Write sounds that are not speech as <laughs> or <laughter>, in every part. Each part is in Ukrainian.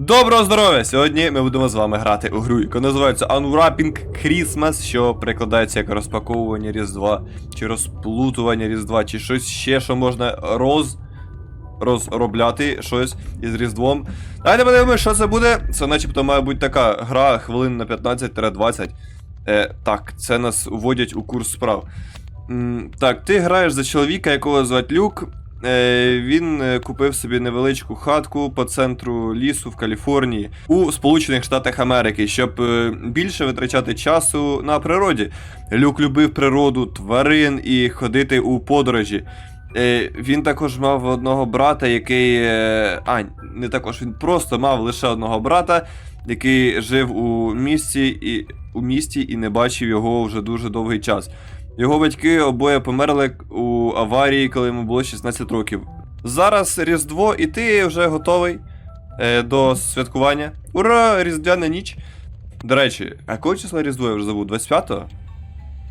Доброго здоров'я! Сьогодні ми будемо з вами грати у гру, яка називається Unwrapping Christmas, що перекладається як розпаковування Різдва, чи розплутування Різдва, чи щось ще, що можна роз... розробляти щось із Різдвом. Давайте подивимося, що це буде. Це начебто має бути така гра хвилин на 15-20. Е, так, це нас вводять у курс справ. М, так, ти граєш за чоловіка, якого звати Люк. Е, він е, купив собі невеличку хатку по центру лісу в Каліфорнії у Сполучених Штатах Америки, щоб е, більше витрачати часу на природі. Люк любив природу, тварин і ходити у подорожі. Він також мав одного брата, який. А, не також, він просто мав лише одного брата, який жив у місті і, у місті і не бачив його вже дуже довгий час. Його батьки обоє померли у аварії, коли йому було 16 років. Зараз Різдво, і ти вже готовий е, до святкування. Ура! Різдвяна ніч. До речі, а якого числа Різдво я вже забув? 25-го?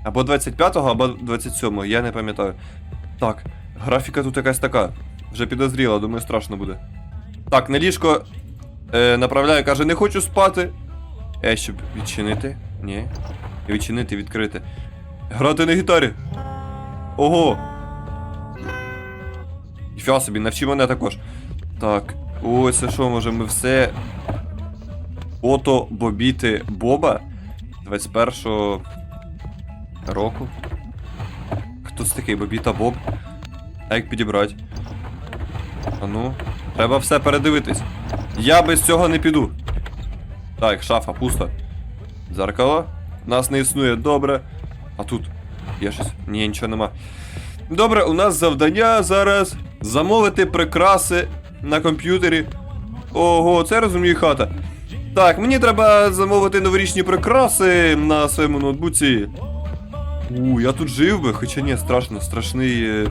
Або 25-го, або 27-го, я не пам'ятаю. Так, графіка тут якась така. Вже підозріла, думаю, страшно буде. Так, на ліжко е, направляю, каже, не хочу спати. Е, щоб відчинити? Ні. Відчинити, відкрити. Грати на гітарі. Ого. Фіа собі, навчи мене також. Так, ось це що, може ми все. Фото Бобіти Боба 21-го року. Хто це такий Бобіта Боб? А як підібрати? А ну, треба все передивитись. Я без цього не піду. Так, шафа, пусто. Дзеркало. Нас не існує, добре. А тут є щось? Ні, нічого нема. Добре, у нас завдання зараз замовити прикраси на комп'ютері. Ого, це я розумію хата. Так, мені треба замовити новорічні прикраси на своєму ноутбуці. У, я тут жив би, хоча ні, страшно, страшний. Е,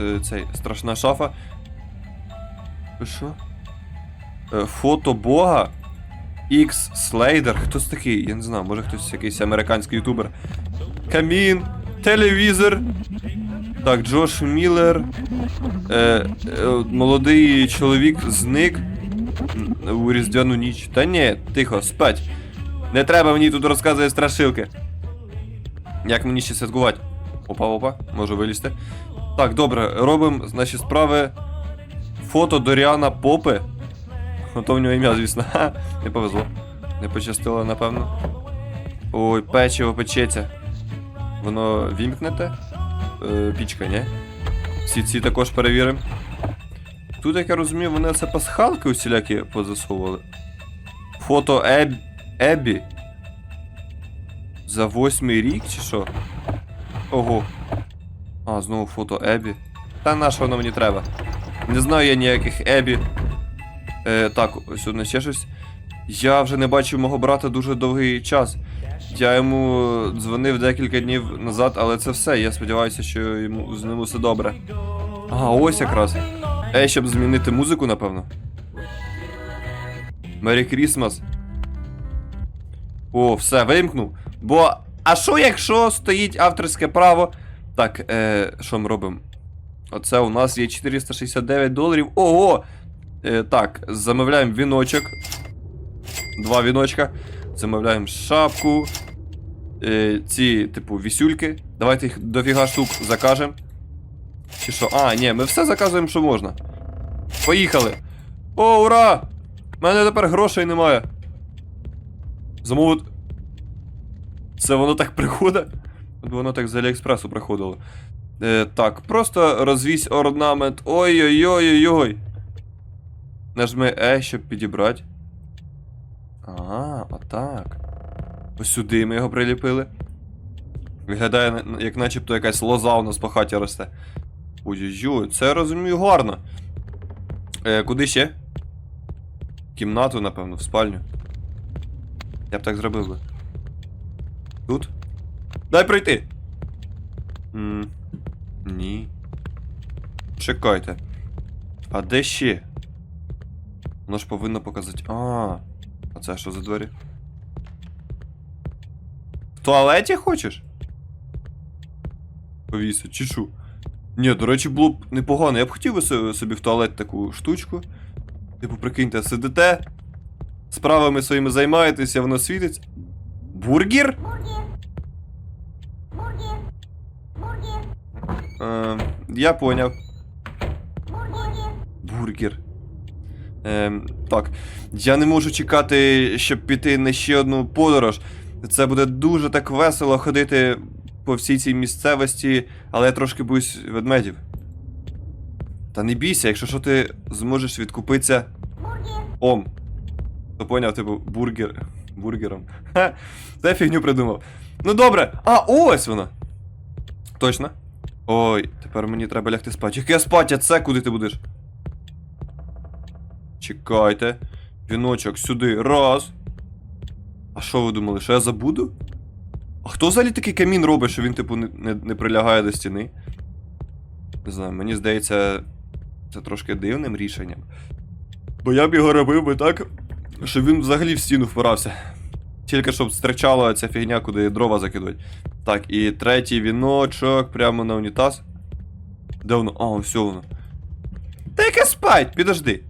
е, цей, страшна шафа. Що? Е, фото Бога. X Slater. Хто це такий? Я не знаю, може хтось якийсь американський ютубер. Камін, телевізор. Так, Джош Міллер. Е, е, молодий чоловік зник у Різдвяну ніч. Та ні, тихо, спать. Не треба мені тут розказувати страшилки. Як мені ще святкувати? Опа, опа, можу вилізти. Так, добре, робимо, значить, справи. Фото Доріана Попи. Ото в нього ім'я, звісно. Ха, не повезло. Не пощастило, напевно. Ой, печиво печеться. Воно вімкнете? Е, пічка, ні? Всі ці також перевіримо. Тут, як я розумію, вони це пасхалки усілякі позасовували. Фото Еб... Ебі. За восьмий рік чи що? Ого. А, знову фото Ебі. Та на що воно мені треба? Не знаю я ніяких Ебі. Е, так, ось одне ще щось. Я вже не бачив мого брата дуже довгий час. Я йому дзвонив декілька днів назад, але це все. Я сподіваюся, що йому з ним усе добре. А, ось якраз. Ей, щоб змінити музику, напевно. Мері Крісмас. О, все, вимкнув. Бо. А що якщо стоїть авторське право? Так, е, що ми робимо? Оце у нас є 469 доларів. Ого! Е, так, замовляємо віночок. Два віночка. Замовляємо шапку. Е, ці, типу, вісюльки. Давайте їх дофіга штук закажемо. Чи що? А, ні, ми все заказуємо, що можна. Поїхали! О, ура! У мене тепер грошей немає. Замовити. Це воно так приходить? Воно так з Аліекспресу приходило. Е, так, просто розвісь орнамент. Ой-ой-ой-ой-ой. Нажми E, щоб підібрати. А, отак. Сюди ми його приліпили. Виглядає, як начебто якась лоза у нас по хаті росте. Ой-ой-ой, це розумію гарно. Е, куди ще? Кімнату, напевно, в спальню. Я б так зробив би. Тут? Дай пройти! М, Ні. Чекайте. А де ще? Воно ж повинно показати. А, а це що за двері? В туалеті хочеш? Повісить, чи що? Ні, до речі, було б непогано. Я б хотів собі в туалет таку штучку. Типу, прикиньте, сидите, справами своїми займаєтеся, воно світиться. Бургер? Е, я поняв. Бургер. Ем, так. Я не можу чекати, щоб піти на ще одну подорож. Це буде дуже так весело ходити по всій цій місцевості, але я трошки боюсь ведмедів. Та не бійся, якщо що ти зможеш відкупитися ом. То поняв, типу, бургер. Бургером. Ха, це фігню придумав. Ну добре. А, ось вона. Точно. Ой, тепер мені треба лягти спати. Яке спати, а це куди ти будеш? Чекайте. Віночок сюди. Раз. А що ви думали, що я забуду? А хто взагалі такий камін робить, що він, типу, не, не, не прилягає до стіни? Не знаю, мені здається, це трошки дивним рішенням. Бо я б його робив би так, щоб він взагалі в стіну впирався. Тільки щоб стричала ця фігня, куди дрова закидують. Так, і третій віночок прямо на унітаз. Де воно? А, ось воно. Та спать, підожди.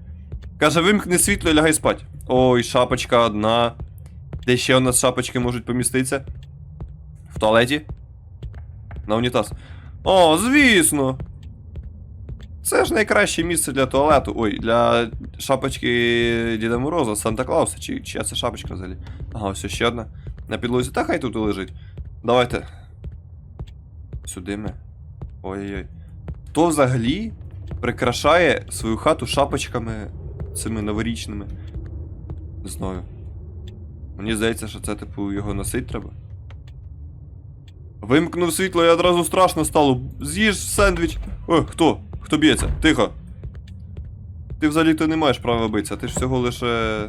Каже, вимкни світло і лягай спать. Ой, шапочка одна. Де ще у нас шапочки можуть поміститися? В туалеті? На унітаз. О, звісно. Це ж найкраще місце для туалету. Ой, для шапочки Діда Мороза, Санта Клауса. Чи чия це шапочка взагалі? Ага, ось ще одна. На підлозі. Та хай тут і лежить. Давайте. Сюди ми. Ой-ой-ой. Хто взагалі прикрашає свою хату шапочками цими новорічними? Не знаю. Мені здається, що це, типу, його носить треба. Вимкнув світло і одразу страшно стало. З'їж сендвіч. О, хто? Хто б'ється? Тихо. Ти взагалі-то не маєш права битися, ти ж всього лише.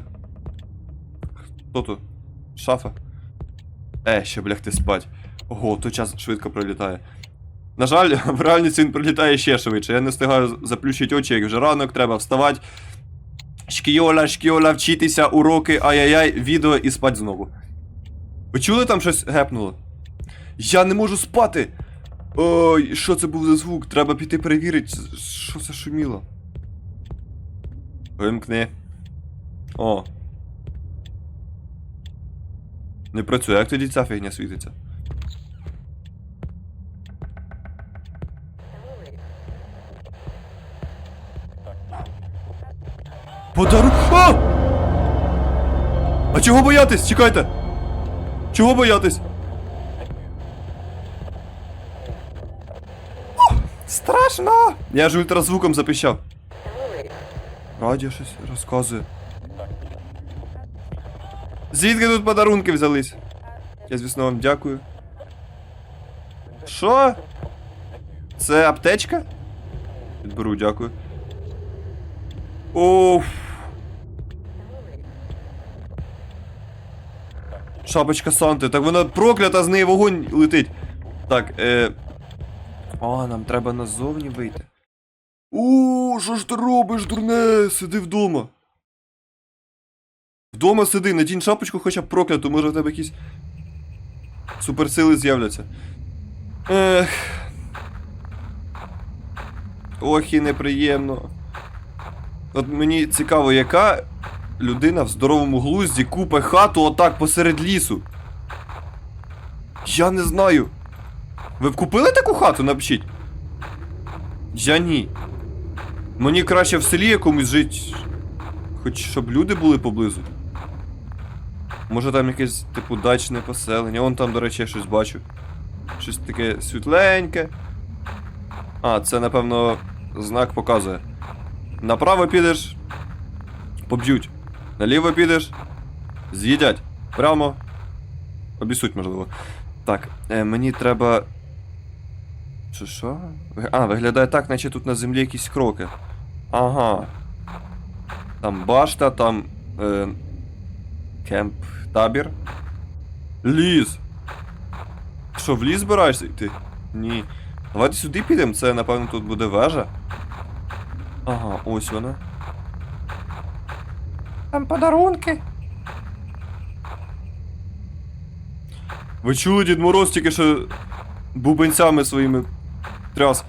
Хто тут? Шафа? Е, ще блягти спать. Ого, той час швидко пролітає. На жаль, <laughs> в реальності він пролітає ще швидше. Я не встигаю заплющити очі, як вже ранок, треба вставати. Шкіола, шкіола, вчитися, уроки, ай-яй-яй, відео і спать знову. Ви чули там щось гепнуло? Я не можу спати! Ой, що це був за звук? Треба піти перевірити, що це шуміло. Вимкни. О. Не працює, як тоді ця фігня світиться? Подару. А! А чого боятись? Чекайте! Чого боятись? О, страшно! Я ж ультразвуком запищав. Радіо щось розказує. Звідки тут подарунки взялись? Я, звісно, вам дякую. Що? Це аптечка? Підберу, дякую. Оф. Шапочка Санти, так вона проклята, з неї вогонь летить. Так, е. О, нам треба назовні вийти. О, що ж ти робиш, дурне? Сиди вдома. Вдома сиди, надінь шапочку хоча б прокляту, може в тебе якісь суперсили з'являться. Ех. Ох і неприємно. От мені цікаво, яка людина в здоровому глузді купе хату отак посеред лісу. Я не знаю. Ви б купили таку хату, напишіть? Я ні. Мені краще в селі якомусь жити. Хоч щоб люди були поблизу. Може там якесь, типу, дачне поселення. Вон там, до речі, я щось бачу. Щось таке світленьке. А, це, напевно, знак показує. Направо підеш. Поб'ють. Наліво підеш. З'їдять. Прямо. Обісуть, можливо. Так, е, мені треба. Що що? А, виглядає так, наче тут на землі якісь кроки. Ага. Там башта, там. Е, кемп табір. Ліс. Що, в ліс збираєшся йти? Ні. Давайте сюди підемо, це, напевно, тут буде вежа. Ага, ось вона. Там подарунки. Ви чули, Дід Мороз тільки що бубенцями своїми тряс.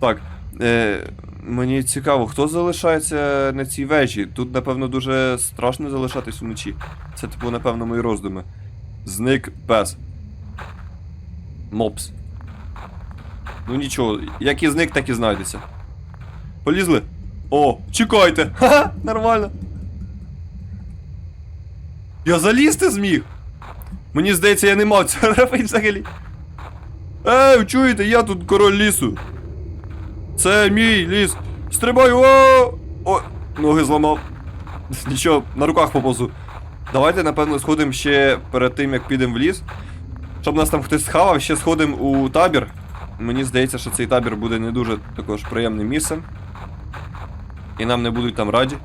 Так. Е, Мені цікаво, хто залишається на цій вежі? Тут, напевно, дуже страшно залишатись вночі. Це, типу, напевно, мої роздуми. Зник пес. Мопс. Ну нічого, як і зник, так і знайдеться. Полізли? О, чекайте! <laughs> Ха-ха, нормально. Я залізти зміг! Мені здається, я не мав цього робити взагалі. Ей, чуєте, я тут король лісу. Це мій ліс. Стрибаю! О! О! Ноги зламав. <laughs> Нічого, на руках поповзу. Давайте, напевно, сходимо ще перед тим, як підемо в ліс. Щоб нас там хтось схавав, ще сходимо у табір. Мені здається, що цей табір буде не дуже також приємним місцем. І нам не будуть там раді.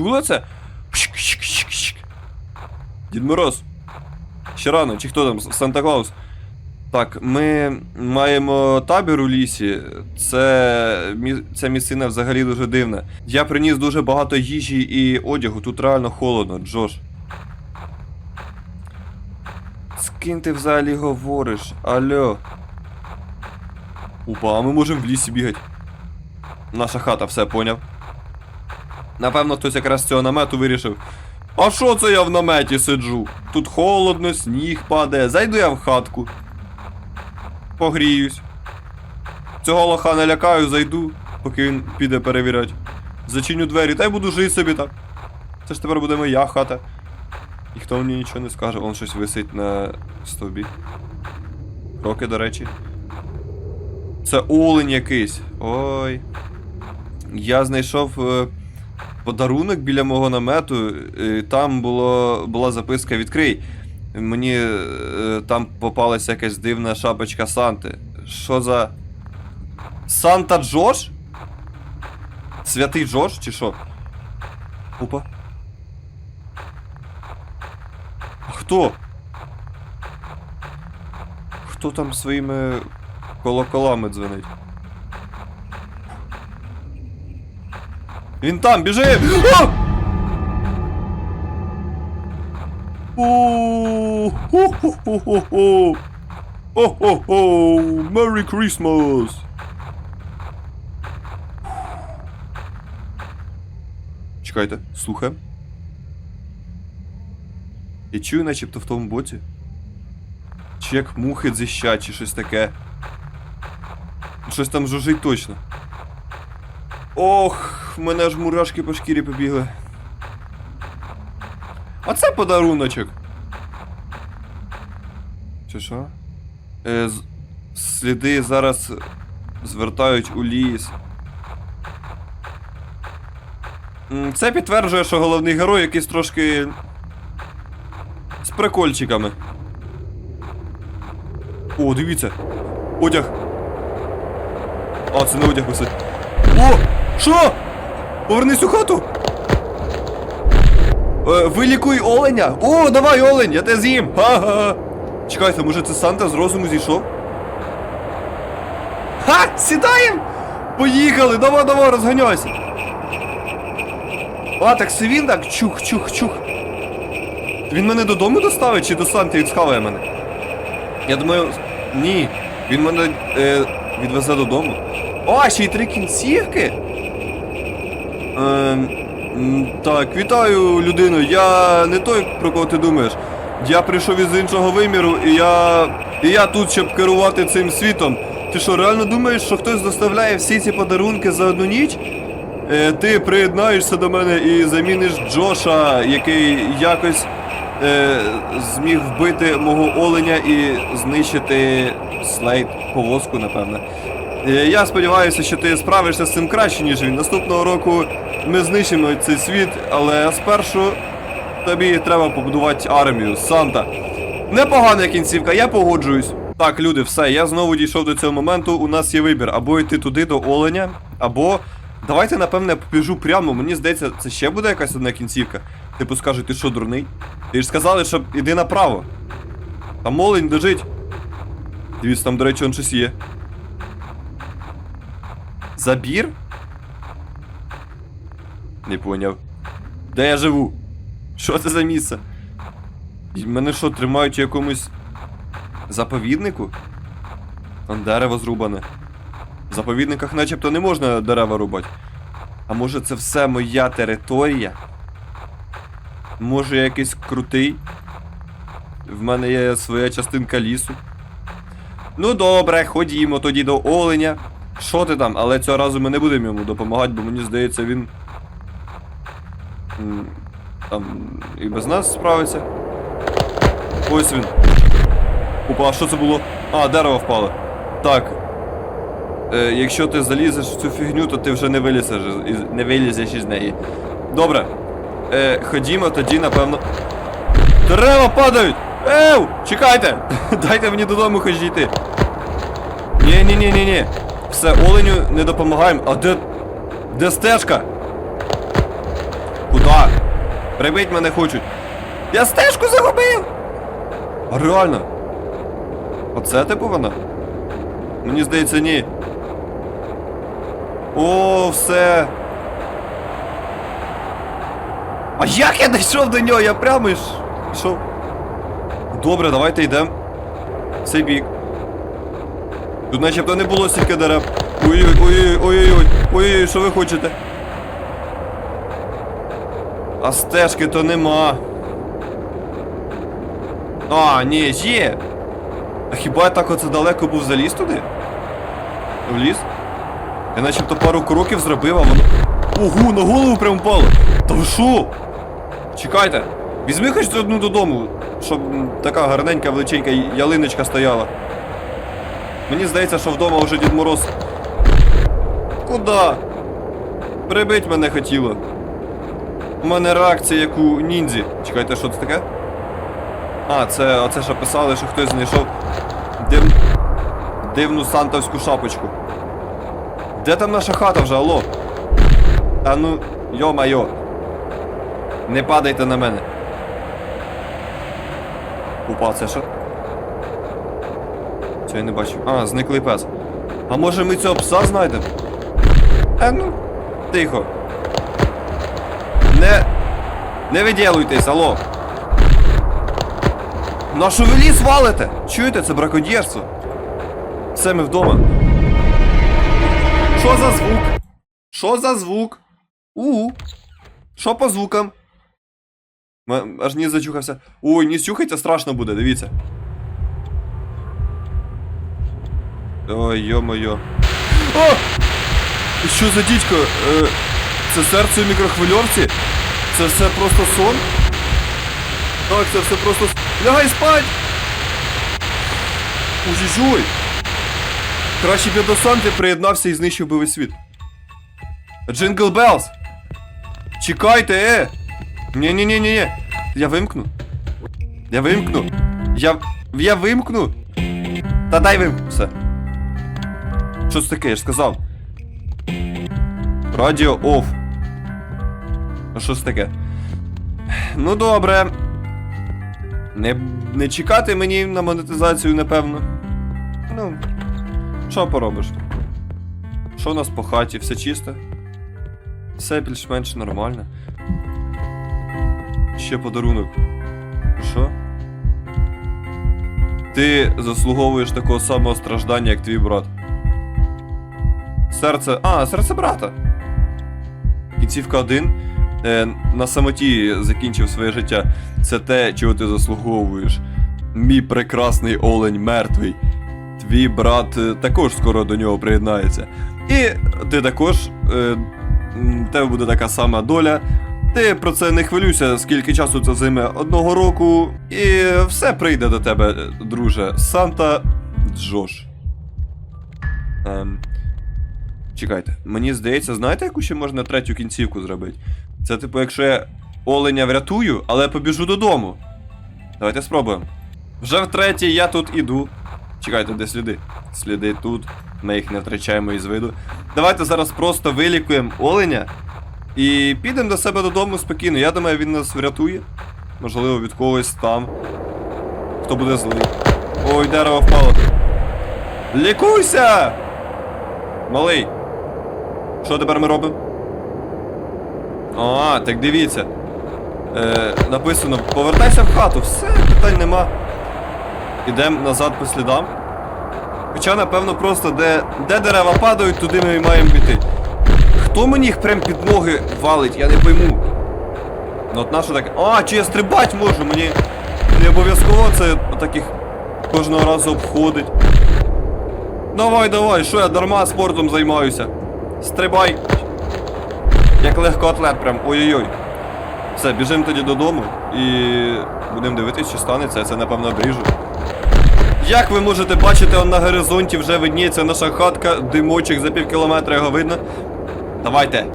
Чула це? Дід Мороз. Ще рано, чи хто там? Санта Клаус. Так, ми маємо табір у лісі. Це, ця місцина взагалі дуже дивна. Я приніс дуже багато їжі і одягу. Тут реально холодно, Джош. З ким ти взагалі говориш? Алло. Опа, а ми можемо в лісі бігати. Наша хата, все поняв. Напевно, хтось якраз з цього намету вирішив. А що це я в наметі сиджу? Тут холодно, сніг падає. Зайду я в хатку. Погріюсь. Цього лоха не лякаю, зайду, поки він піде перевіряти. Зачиню двері, та й буду жити собі так. Це ж тепер буде моя хата. Ніхто мені нічого не скаже, он щось висить на стовбі. Кроки, до речі. Це олень якийсь. Ой. Я знайшов е, подарунок біля мого намету. е, Там було, була записка відкрий. Мені е, там попалася якась дивна шапочка Санти. Що за. Санта Джош? Святий Джош чи що? Опа. А хто? Хто там своїми колоколами дзвонить? Він там, біжи! А! О, хо-хо-хо-хо-хо! О-хо-хо! Merry Christmas! Чекайте, слухаємо. Я чую начебто в тому боті. Чи як мухи дзищать, чи щось таке. Щось там жужить точно. Ох, Мене ж мурашки по шкірі побігли. А це подаруночок. Чи що? Е, сліди зараз звертають у ліс. Це підтверджує, що головний герой якийсь трошки. з прикольчиками. О, дивіться. Одяг. А, це не одяг висить. О! Що? Повернись у хату! Е, вилікуй оленя! О, давай, олень, я тебе з'їм! Ха-ха! Чекайте, може це Санта з розуму зійшов? Ха! Сідаєм! Поїхали! Давай, давай, розганяйся! А, так це він так чух, чух, чух. Він мене додому доставить чи до Санти схаває мене? Я думаю, ні. Він мене е, відвезе додому. О, ще й три кінцівки. М, так, вітаю, людину. Я не той, про кого ти думаєш. Я прийшов із іншого виміру, і я. І я тут, щоб керувати цим світом. Ти що, реально думаєш, що хтось доставляє всі ці подарунки за одну ніч? Е, ти приєднаєшся до мене і заміниш Джоша, який якось е, зміг вбити мого оленя і знищити слейд повозку, напевно. Е, Я сподіваюся, що ти справишся з цим краще, ніж він. Наступного року ми знищимо цей світ, але спершу тобі треба побудувати армію. Санта. Непогана кінцівка, я погоджуюсь. Так, люди, все, я знову дійшов до цього моменту. У нас є вибір: або йти туди до оленя, або. Давайте, напевне, побіжу прямо. Мені здається, це ще буде якась одна кінцівка. Типу скажуть, ти що, дурний? Ти ж сказали, що іди направо. Там олень лежить. Дивіться, там, до речі, он щось є. Забір? Не поняв. Де я живу? Що це за місце? Мене що, тримають у якомусь заповіднику? Он дерево зрубане. В заповідниках начебто не можна дерева рубати. А може це все моя територія? Може я якийсь крутий? В мене є своя частинка лісу. Ну добре, ходімо тоді до оленя. Що ти там? Але цього разу ми не будемо йому допомагати, бо мені здається, він. Там і без нас справиться. Ось він. Опа, а що це було? А, дерево впало. Так. Е, якщо ти залізеш в цю фігню, то ти вже не вилізеш із, не вилізеш із неї. Добре. Е, ходімо тоді, напевно. Дерева падають! Еу! Чекайте! <laughs> Дайте мені додому хоч дійти. ні ні ні ні ні Все, оленю не допомагаємо. А де. Де стежка? Прибить мене хочуть. Я стежку загубив! Реально? Оце типу вона? Мені здається, ні. О, все. А як я дійшов до нього? Я прямо ж йшов. Добре, давайте йдемо. Цей бік. Тут начебто не було стільки дерев. Ой-ой, ой-ой, ой-ой, ой-ой, що ви хочете? А стежки то нема. А, ні, є. А хіба я так оце далеко був заліз туди? В ліс? Я начебто пару кроків зробив, а воно. Ого, на голову прям впало! Та ви що? Чекайте, візьми хоч одну додому, щоб така гарненька величенька ялиночка стояла. Мені здається, що вдома вже Дід Мороз. Куда? Прибить мене хотіло. У мене реакція як у ніндзі. Чекайте, що це таке? А, це оце що писали, що хтось знайшов див... дивну сантовську шапочку. Де там наша хата вже, алло? А ну, йо-майо. Не падайте на мене. Опа, це що? Цього я не бачу. А, зниклий пес. А може ми цього пса знайдемо? Е, ну, тихо. Не. Виділуйтесь, алло. Нашу ви ліс валите? Чуєте, це браконьєрство. Все, ми вдома. Що за звук? Що за звук? У. Що по звукам? Аж ні зачухався. Ой, не сюхайте, страшно буде, дивіться. Ой, йо-моє. О! Що за дідько? Е, це серце в мікрохвильовці? Це все просто сон? Так, це все просто. с- Лягай спать! Ой-ой-ой! Краще б Санти приєднався і знищив би весь світ. Джингл Белс! Чекайте, е! Ні-ні-ні-ні-ні! Я вимкну. Я вимкну. Я. Я вимкну. Та дай вимкну. Все. Що це таке, я ж сказав. Радіо оф. А що це таке? Ну добре. Не, не чекати мені на монетизацію, напевно. Ну, що поробиш? Що у нас по хаті? Все чисто? Все більш-менш нормально. Ще подарунок. Що? Ти заслуговуєш такого самого страждання, як твій брат. Серце. А, серце брата. Кінцівка 1. Е, на самоті закінчив своє життя. Це те, чого ти заслуговуєш. Мій прекрасний олень мертвий. Твій брат е, також скоро до нього приєднається. І ти також. Е, тебе буде така сама доля. Ти про це не хвилюйся, скільки часу це займе одного року, і все прийде до тебе, друже. Санта Джош. Ем, чекайте, мені здається, знаєте, яку ще можна третю кінцівку зробити? Це типу, якщо я оленя врятую, але я побіжу додому. Давайте спробуємо. Вже втретє я тут іду. Чекайте, де сліди? Сліди тут. Ми їх не втрачаємо із виду. Давайте зараз просто вилікуємо оленя. І підемо до себе додому спокійно. Я думаю, він нас врятує. Можливо, від когось там. Хто буде злий. Ой, дерево впало. Лікуйся! Малий. Що тепер ми робимо? А, так дивіться. Е, написано, повертайся в хату, все, питань нема. Ідемо назад по слідам. Хоча, напевно, просто де, де дерева падають, туди ми і маємо піти. Хто мені їх прям під ноги валить, я не пойму. Ну от нащо так. А, чи я стрибать можу? Мені не обов'язково це таких кожного разу обходить. Давай, давай, що я дарма спортом займаюся. Стрибай. Як легкоатлет прям. Ой-ой-ой. Все, біжимо тоді додому і будемо дивитися, що станеться, це напевно обріжу. Як ви можете бачити, он на горизонті вже видніється наша хатка, димочок за пів кілометра його видно. Давайте.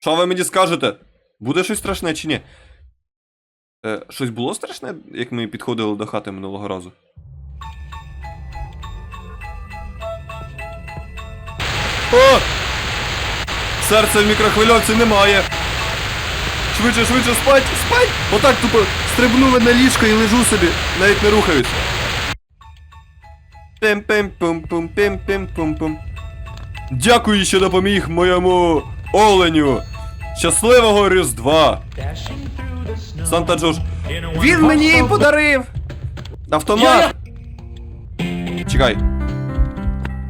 Що ви мені скажете? Буде щось страшне чи ні? Е, щось було страшне, як ми підходили до хати минулого разу? О! Серця в мікрохвильовці немає. Швидше, швидше, спать, спать! Отак тупо стрибнули на ліжко і лежу собі, навіть не рухаюсь. пим пим пум пум пим пим пум пум Дякую, що допоміг моєму оленю! Щасливого Різдва! Санта Джош. Він мені подарив! Автомат! Чекай.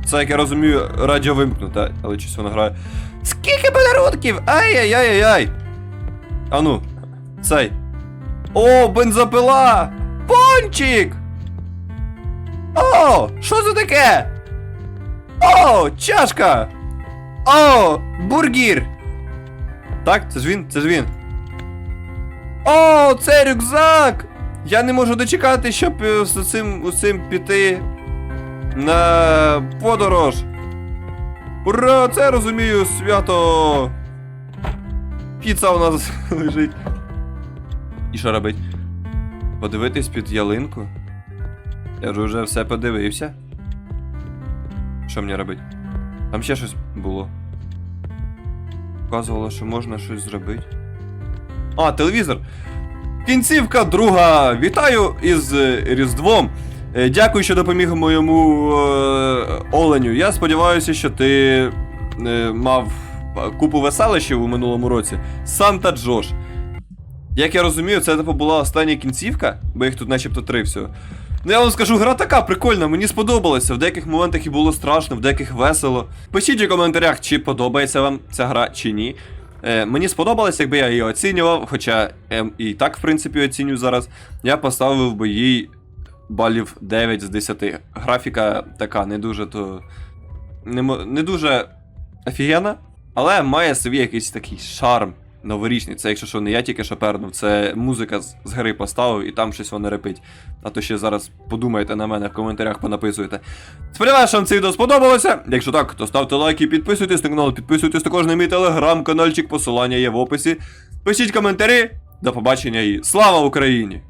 Це, як я розумію, радіо вимкнуте, але щось воно грає. Скільки подарунків! Ай-яй-яй-яй! Ану, цей. О, бензопила! Пончик! О, що це таке? О, чашка! О, бургір! Так, це ж він, це ж він. О, це рюкзак! Я не можу дочекати, щоб е, з цим, усім піти на подорож. Ура! Це розумію свято. Піца у нас <laughs> лежить. І що робить? Подивитись під ялинку? Я ж уже все подивився. Що мені робити? Там ще щось було. Вказувало, що можна щось зробити. А, телевізор. Кінцівка друга. Вітаю із Різдвом. Е, Дякую, що допоміг моєму е, оленю. Я сподіваюся, що ти е, мав купу веселищів у минулому році. Санта Джош. Як я розумію, це типу була остання кінцівка, бо їх тут начебто три всього. Ну я вам скажу, гра така прикольна, мені сподобалося. В деяких моментах і було страшно, в деяких весело. Пишіть у коментарях, чи подобається вам ця гра, чи ні. Е, мені сподобалось, якби я її оцінював, хоча е, і так, в принципі, оцінюю зараз. Я поставив би їй балів 9 з 10. Графіка така не дуже то. Не, не дуже офігенна, але має собі якийсь такий шарм новорічний. Це, якщо що, не я тільки що пернув, це музика з, з гри поставив і там щось воно репить. А то ще зараз подумайте на мене в коментарях, понаписуйте. Сподіваюся, що вам це відео сподобалося. Якщо так, то ставте лайки, підписуйтесь на канал, підписуйтесь також на мій телеграм-канальчик, посилання є в описі. Пишіть коментарі. До побачення і слава Україні!